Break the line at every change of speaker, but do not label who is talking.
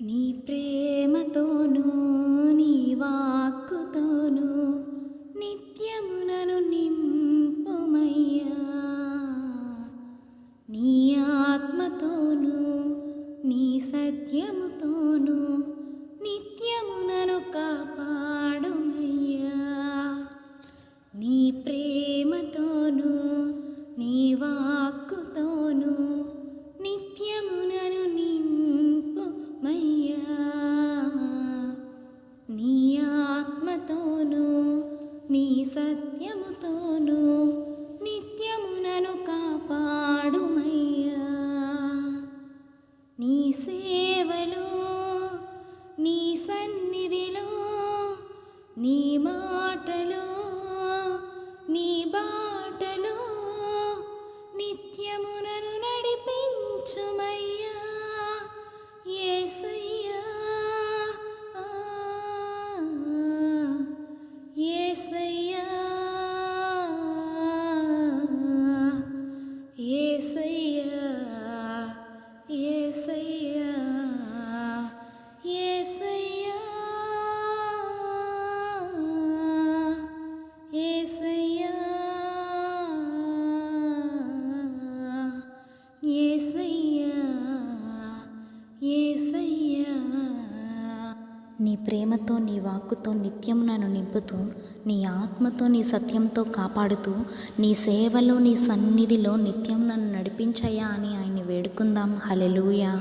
నీ ప్రేమతోనూ నీ వాక్కుతోనూ నిత్యమునను నింపుమయ్యా. నీ ఆత్మతోనూ నీ సత్యముతోనూ నిత్య నీ సత్యముతోనూ నిత్యమునను కాపాడుమయ్యా. నీ సేవలో నీ సన్నిధిలో నీ మాటలో నీ బాటలో నిత్యమునను నడిపించుమయ్యా. they
నీ ప్రేమతో నీ వాక్కుతో నిత్యం నన్ను నింపుతూ నీ ఆత్మతో నీ సత్యంతో కాపాడుతూ నీ సేవలో నీ సన్నిధిలో నిత్యం నన్ను నడిపించయ్యా అని ఆయన్ని వేడుకుందాం. హలెలూయా